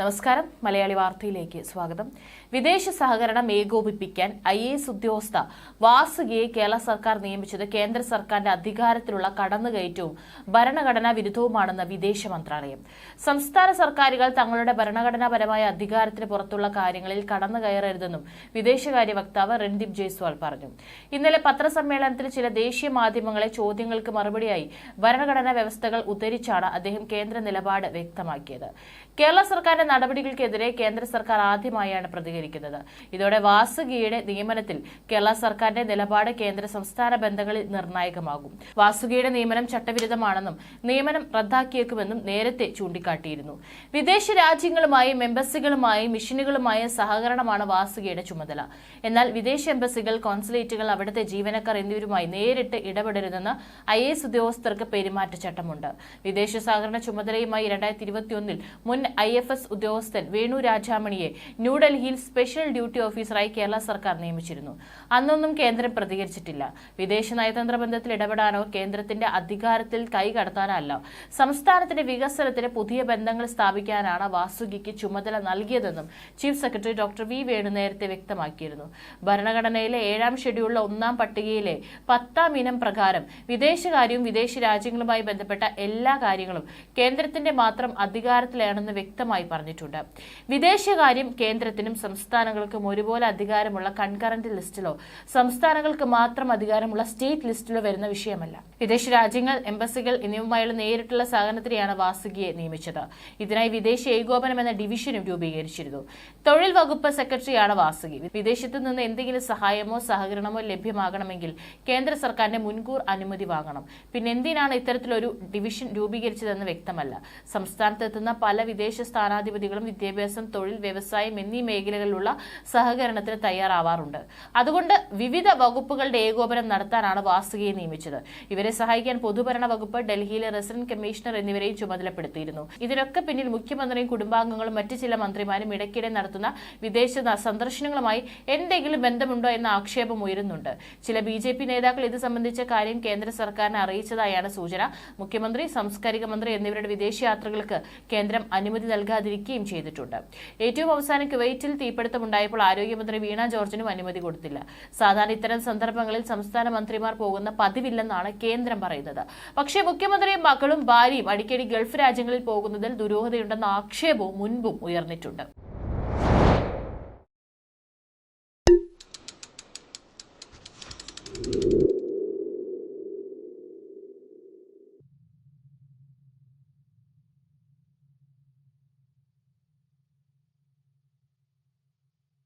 നമസ്കാരം. മലയാളി വാർത്തയിലേക്ക് സ്വാഗതം. വിദേശ സഹകരണം ഏകോപിപ്പിക്കാൻ ഐ എ എസ് ഉദ്യോഗസ്ഥ വാസുകിയെ കേരള സർക്കാർ നിയമിച്ചത് കേന്ദ്ര സർക്കാരിന്റെ അധികാരത്തിലുള്ള കടന്നുകയറ്റവും ഭരണഘടനാ വിരുദ്ധവുമാണെന്ന് വിദേശ മന്ത്രാലയം. സംസ്ഥാന സർക്കാരുകൾ തങ്ങളുടെ ഭരണഘടനാപരമായ അധികാരത്തിന് പുറത്തുള്ള കാര്യങ്ങളിൽ കടന്നുകയറരുതെന്നും വിദേശകാര്യ വക്താവ് രൺദീപ് ജയ്സ്വാൾ പറഞ്ഞു. ഇന്നലെ പത്രസമ്മേളനത്തിൽ ചില ദേശീയ മാധ്യമങ്ങളെ ചോദ്യങ്ങൾക്ക് മറുപടിയായി ഭരണഘടനാ വ്യവസ്ഥകൾ ഉദ്ധരിച്ചാണ് അദ്ദേഹം കേന്ദ്ര നിലപാട് വ്യക്തമാക്കിയത്. കേരള സർക്കാരിന്റെ നടപടികൾക്കെതിരെ കേന്ദ്ര സർക്കാർ ആദ്യമായാണ് പ്രതികരിക്കുന്നത്. ഇതോടെ വാസുകിയുടെ നിയമനത്തിൽ കേരള സർക്കാരിന്റെ നിലപാട് കേന്ദ്ര സംസ്ഥാന ബന്ധങ്ങളിൽ നിർണായകമാകും. വാസുകിയുടെ നിയമനം ചട്ടവിരുദ്ധമാണെന്നും നിയമനം റദ്ദാക്കിയേക്കുമെന്നും നേരത്തെ ചൂണ്ടിക്കാട്ടിയിരുന്നു. വിദേശ രാജ്യങ്ങളുമായും എംബസികളുമായും മിഷനുകളുമായും സഹകരണമാണ് വാസുകിയുടെ ചുമതല. എന്നാൽ വിദേശ എംബസികൾ കോൺസുലേറ്റുകൾ അവിടുത്തെ ജീവനക്കാർ എന്നിവരുമായി നേരിട്ട് ഇടപെടരുതെന്ന് ഐ എസ് ഉദ്യോഗസ്ഥർക്ക് പെരുമാറ്റച്ചട്ടമുണ്ട്. വിദേശ സഹകരണ ചുമതലയുമായി രണ്ടായിരത്തി ഇരുപത്തിയൊന്നിൽ മുൻ ഐ എഫ് എസ് ഉദ്യോഗസ്ഥൻ വേണു രാജാമണിയെ ന്യൂഡൽഹിയിൽ സ്പെഷ്യൽ ഡ്യൂട്ടി ഓഫീസറായി കേരള സർക്കാർ നിയമിച്ചിരുന്നു. അന്നൊന്നും കേന്ദ്രം പ്രതികരിച്ചിട്ടില്ല. വിദേശ നയതന്ത്ര ബന്ധത്തിൽ ഇടപെടാനോ കേന്ദ്രത്തിന്റെ അധികാരത്തിൽ കൈകടത്താനോ അല്ല സംസ്ഥാനത്തിന്റെ വികസനത്തിന് പുതിയ ബന്ധങ്ങൾ സ്ഥാപിക്കാനാണ് വാസുകിക്ക് ചുമതല നൽകിയതെന്നും chief secretary doctor V Venu നേരത്തെ വ്യക്തമാക്കിയിരുന്നു. ഭരണഘടനയിലെ ഏഴാം ഷെഡ്യൂളിലെ ഒന്നാം പട്ടികയിലെ പത്താം ഇനം പ്രകാരം വിദേശകാര്യവും വിദേശ രാജ്യങ്ങളുമായി ബന്ധപ്പെട്ട എല്ലാ കാര്യങ്ങളും കേന്ദ്രത്തിന്റെ മാത്രം അധികാരത്തിലാണെന്ന് വ്യക്തമായി പറഞ്ഞിട്ടുണ്ട്. വിദേശകാര്യം കേന്ദ്രത്തിനും സംസ്ഥാനങ്ങൾക്കും ഒരുപോലെ അധികാരമുള്ള കൺകറന്റ് ലിസ്റ്റിലോ സംസ്ഥാനങ്ങൾക്ക് മാത്രം അധികാരമുള്ള സ്റ്റേറ്റ് ലിസ്റ്റിലോ വരുന്ന വിഷയമല്ല. വിദേശ രാജ്യങ്ങൾ എംബസികൾ എന്നിവയുമായുള്ള നേരിട്ടുള്ള സഹകരണത്തിനെയാണ് വാസുകിയെ നിയമിച്ചത്. ഇതിനായി വിദേശ ഏകോപനം എന്ന ഡിവിഷനും രൂപീകരിച്ചിരുന്നു. തൊഴിൽ വകുപ്പ് സെക്രട്ടറിയാണ് വാസുകി. വിദേശത്തു നിന്ന് എന്തെങ്കിലും സഹായമോ സഹകരണമോ ലഭ്യമാകണമെങ്കിൽ കേന്ദ്ര സർക്കാരിന്റെ മുൻകൂർ അനുമതി വാങ്ങണം. പിന്നെ എന്തിനാണ് ഇത്തരത്തിലൊരു ഡിവിഷൻ രൂപീകരിച്ചതെന്ന് വ്യക്തമല്ല. സംസ്ഥാനത്തെത്തുന്ന പല വിദേശ സ്ഥാനാധിപതികളും വിദ്യാഭ്യാസം തൊഴിൽ വ്യവസായം എന്നീ മേഖലകളിലുള്ള സഹകരണത്തിന് തയ്യാറാവാറുണ്ട്. അതുകൊണ്ട് വിവിധ വകുപ്പുകളുടെ ഏകോപനം നടത്താനാണ് വാസുകിയെ നിയമിച്ചത്. ഇവരെ സഹായിക്കാൻ പൊതുഭരണ വകുപ്പ് ഡൽഹിയിലെ റെസിഡന്റ് കമ്മീഷണർ എന്നിവരെയും ചുമതലപ്പെടുത്തിയിരുന്നു. ഇതിനൊക്കെ പിന്നിൽ മുഖ്യമന്ത്രിയും കുടുംബാംഗങ്ങളും മറ്റു ചില മന്ത്രിമാരും ഇടയ്ക്കിടെ നടത്തുന്ന വിദേശ സന്ദർശനങ്ങളുമായി എന്തെങ്കിലും ബന്ധമുണ്ടോ എന്ന ആക്ഷേപം ഉയരുന്നുണ്ട്. ചില ബി ജെ പി നേതാക്കൾ ഇത് സംബന്ധിച്ച കാര്യം കേന്ദ്ര സർക്കാരിനെ അറിയിച്ചതായാണ് സൂചന. മുഖ്യമന്ത്രി സാംസ്കാരിക മന്ത്രി എന്നിവരുടെ വിദേശയാത്രകൾക്ക് കേന്ദ്രം അനുമതി നൽകാതിരിക്കുകയും ചെയ്തിട്ടുണ്ട്. ഏറ്റവും അവസാനം കുവൈറ്റിൽ തീപിടുത്തമുണ്ടായപ്പോൾ ആരോഗ്യമന്ത്രി വീണ ജോർജിനും അനുമതി കൊടുത്തില്ല. സാധാരണ ഇത്തരം സന്ദർഭങ്ങളിൽ സംസ്ഥാന മന്ത്രിമാർ പോകുന്ന പതിവില്ലെന്നാണ് കേന്ദ്രം പറയുന്നത്. പക്ഷേ മുഖ്യമന്ത്രിയും മക്കളും ഭാര്യയും അടിക്കടി ഗൾഫ് രാജ്യങ്ങളിൽ പോകുന്നതിൽ ദുരൂഹതയുണ്ടെന്ന ആക്ഷേപവും മുൻപും ഉയർന്നിട്ടുണ്ട്.